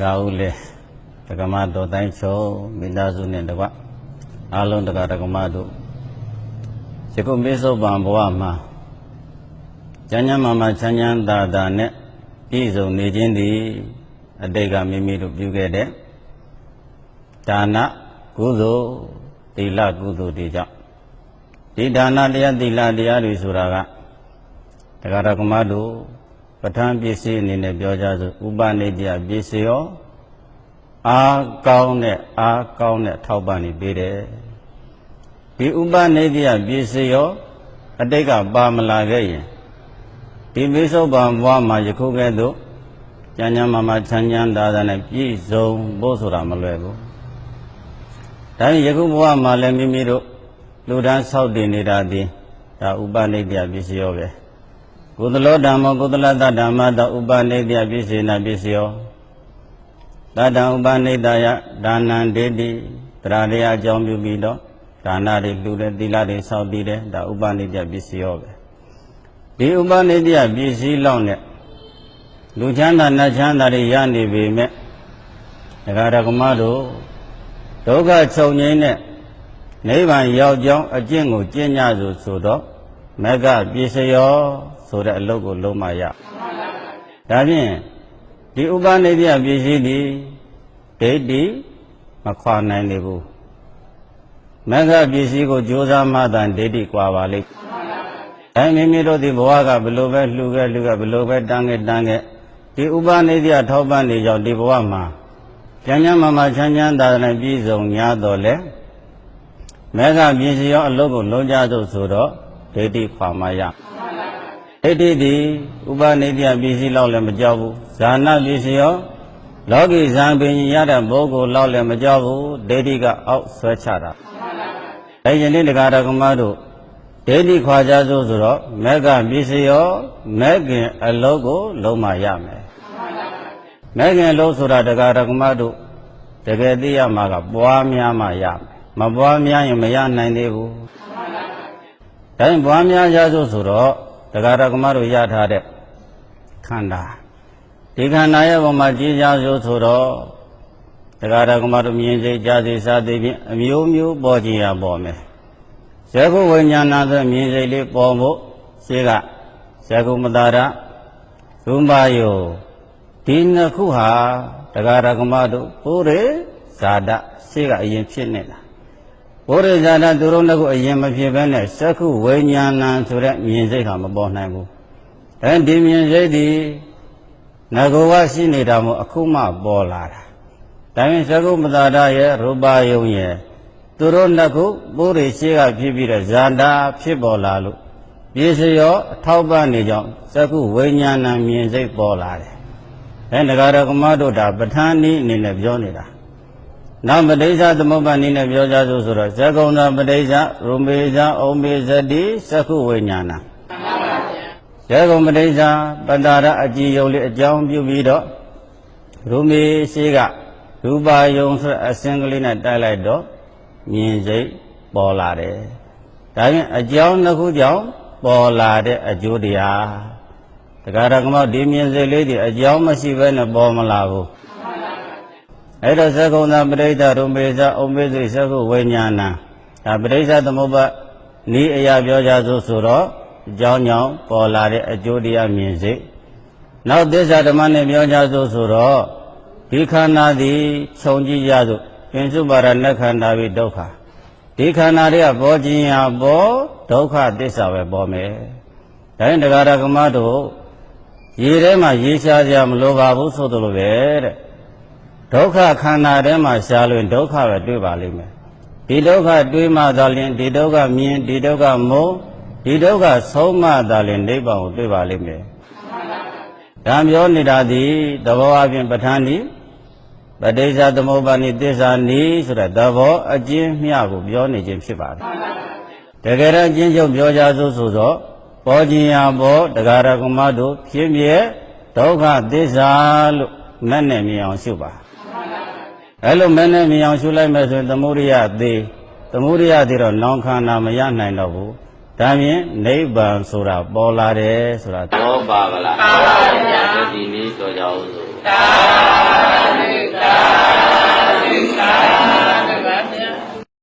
တရားဦးလေဒကမတော်တိုင်းချုံမိသားစုနဲ့တကွအားလုံးတရားဒကမတို့ယခုမေသောဗံဘဝမှာကျမ်းကျမ်းမာမာချမ်းချမ်းသာသာနဲ့ပြည့်စုံနေခြင်းသည်အတိတ်ကမိမိတို့ပြုခဲ့တဲ့ဒါနကုသိုလ်သီလကုသိုလ်တွေကြောင့်ဒီဒါနတရားသီလတရားတွေဆိုတာကတရားဒကမတို့ ပဋ္ဌာန်းပစ္စည်းအနေနဲ့ပြောကြဆိုဥပနိတ္တပစ္စည်းရောအားကောင်းတဲ့အားကောင်းတဲ့ထောက်ပံ့နေပေးတယ်ဒီဥပနိတ္တပစ္စည်းရောအတိတ်ကပါမလာခဲ့ရင်ဒီမိစ္ဆုတ်ပံဘဝမှာယခုကဲ့သို့ကျမ်းကျမ်းမာမာချမ်းချမ်းသာသာနဲ့ပြည့်စုံဖို့ဆိုတာမလွယ်ဘူးဒါရင်ယခုဘဝမှာလည်းမိမိတို့လူဒန်းဆောက်တည်နေတာဒီဒါဥပနိတ္တပစ္စည်းရောပဲ ကုသလောဓမ္မကုသလတဓမ္မတဥပနိတ္တပစ္စေနပစ္စယောတတံဥပနိတ္တယဒါနံဒေတိတရားတရားအကြောင်းပြုပြီးတော့ဒါနတွေလှူတယ်သီလတွေစောင့်တည်တယ်ဒါဥပနိတ္တပစ္စယောပဲဒီဥပနိတ္တပစ္စည်းလောက်နဲ့လူချမ်းသာနတ်ချမ်းသာတွေရနေပေမဲ့ဒကာဒကမတို့ဒုက္ခချုပ်ငြိမ်းတဲ့နိဗ္ဗာန်ရောက်ကြောင်းအကျင့်ကိုကျင့်ကြဆိုဆိုတော့မက္ကပစ္စယော ဆိုတဲ့အလုပ်ကိုလုံးမရဒါဖြင့်ဒီဥပနိဒိယပစ္စည်းဒီဒိဋ္ဌိမခွာနိုင်နေဘူးမက္ခပစ္စည်းကိုကြိုးစားမှသာဒိဋ္ဌိကွာပါလိမ့်အဲမိမိတို့ဒီဘဝကဘလို့ပဲလှူခဲ့လှူခဲ့ဘလို့ပဲတန်းခဲ့တန်းခဲ့ဒီဥပနိဒိယထောက်ပံ့နေကြောင့်ဒီဘဝမှာကျမ်းကျမ်းမာမာချမ်းချမ်းသာသာနဲ့ပြည့်စုံ냐တော့လေမေဃပစ္စည်းရောအလုပ်ကိုလုံးကြသို့ဆိုတော့ဒိဋ္ဌိခွာမှရ ဒိဋ္ဌိဒီဥပနိတ္တပစ္စည်းလောက်လည်းမကြောက်ဘူးဇာနာပစ္စည်းရောလောကီဇံပင်ရတဲ့ပုဂ္ဂိုလ်လောက်လည်းမကြောက်ဘူးဒိဋ္ဌိကအောက်ဆွဲချတာအဲယနေ့တရားတော်ကမတို့ဒိဋ္ဌိခွာကြစို့ဆိုတော့မက္ကပစ္စည်းရောမက္ကင်အလုံးကို လုံးမရမယ်မက္ကင်အလုံးဆိုတာတရားတော်ကမတို့တကယ်သိရမှာကပွားများမှရမယ်မပွားများရင်မရနိုင်သေးဘူးဒါရင်ပွားများကြစို့ဆိုတော့ တရားတော်ကမတို့ရထားတဲ့ခန္ဓာဒီခန္ဓာရဲ့ပုံမှာကြည်ကြစို့ဆိုတော့တရားတော်ကမတို့မြင်စိတ်ကြားစိတ်စားသိဖြင့်အမျိုးမျိုးပေါ်ကြည်ရပေါ်မယ်ဇေကုဝိညာဏဆိုမြင်စိတ်လေးပေါ်ဖို့ရှိကဇေကုမတာရရူပယောဒီနှစ်ခုဟာတရားတော်ကမတို့ပုရိဇာတရှိကအရင်ဖြစ်နေတာ ဘုရိဇာတသူတို့နှစ်ခုအရင်မဖြစ်ဘဲနဲ့သက္ခုဝိညာဏဆိုတဲ့မြင်စိတ်ဟာမပေါ်နိုင်ဘူး။အဲဒီမြင်စိတ်ဒီငါကောကရှိနေတာမို့အခုမှပေါ်လာတာ။ဒါပြင်သက္ခုမသာရရဲ့ရူပယုံရဲ့သူတို့နှစ်ခုပုရိရှိကဖြစ်ပြီးတော့ဇာတာဖြစ်ပေါ်လာလို့ပြေစရောအထောက်ပံ့နေကြောင်းသက္ခုဝိညာဏမြင်စိတ်ပေါ်လာတယ်။အဲဒါကြရကမတို့ဒါပဋ္ဌာန်းနည်းအနေနဲ့ပြောနေတာ။ နောက်ပဋိစ္စသမုပ္ပါနိနဲ့ပြောကြစို့ဆိုတော့ဇဂုံသာပဋိစ္စရူမေဇာဩမေဇတိသက္ခုဝိညာဏဇဂုံပဋိစ္စပတ္တာရအကြည်ယုံလေးအကြောင်းပြုပြီးတော့ရူမေရှိကရူပါယုံဆိုအစင်ကလေးနဲ့တိုက်လိုက်တော့မြင်စိတ်ပေါ်လာတယ်ဒါပြင်အကြောင်းတစ်ခုကြောင့်ပေါ်လာတဲ့အကျိုးတရားတရားဓမ္မဒီမြင်စိတ်လေးဒီအကြောင်းမရှိဘဲနဲ့ပေါ်မလာဘူး အဲ့တော့သက္ကုံသာပရိစ္ဆဒုမေဇဩမေသိသက္ကုဝိညာဏဒါပရိစ္ဆသမုပ္ပါဤအရာပြောကြစို့ဆိုတော့အကြောင်းကြောင့်ပေါ်လာတဲ့အကျိုးတရားမြင်စိတ်နောက်သစ္စာဓမ္မနဲ့ပြောကြစို့ဆိုတော့ဒီခန္ဓာသည်ခြုံကြည့်ရစို့ပင်စုပါရဏခန္ဓာပြီးဒုက္ခဒီခန္ဓာတွေကပေါ်ခြင်းရာပေါ်ဒုက္ခသစ္စာပဲပေါ်မယ်ဒါရင်တရားဓမ္မတို့ရေထဲမှာရေရှားကြမလိုပါဘူးဆိုသလိုပဲတဲ့ ဒုက္ခခန္ဓာထဲမှာရှားလို့ဒုက္ခပဲတွေ့ပါလိမ့်မယ်ဒီဒုက္ခတွေ့မှသာလျှင်ဒီဒုက္ခမြင်ဒီဒုက္ခမုံဒီဒုက္ခဆုံးမှသာလျှင်နိဗ္ဗာန်ကိုတွေ့ပါလိမ့်မယ်ဒါပြောနေတာဒီသဘောအပြင်ပဋ္ဌာန်းဤပဋိစ္စသမုပ္ပါနိသစ္စာနိဆိုတဲ့သဘောအကျဉ်းမျှကိုပြောနေခြင်းဖြစ်ပါတယ်တကယ်တော့အကျဉ်းချုပ်ပြောကြစို့ဆိုတော့ပေါ်ခြင်းရာပေါ်တရားရကမတို့ဖြစ်မြဲဒုက္ခသစ္စာလို့မဲ့နဲ့မြင်အောင်ရှုပါ အဲ့လိုမဲနဲ့မြင်အောင်ရှုလိုက်မယ်ဆိုရင်သမုဒိယသေးသမုဒိယသေးတော့နောင်ခန္ဓာမရနိုင်တော့ဘူးဒါမြင်နိဗ္ဗာန်ဆိုတာပေါ်လာတယ်ဆိုတာတော့ပါပါလားပါပါဗျာဒီနေ့ဆိုကြအောင်ဆိုသာသာသာ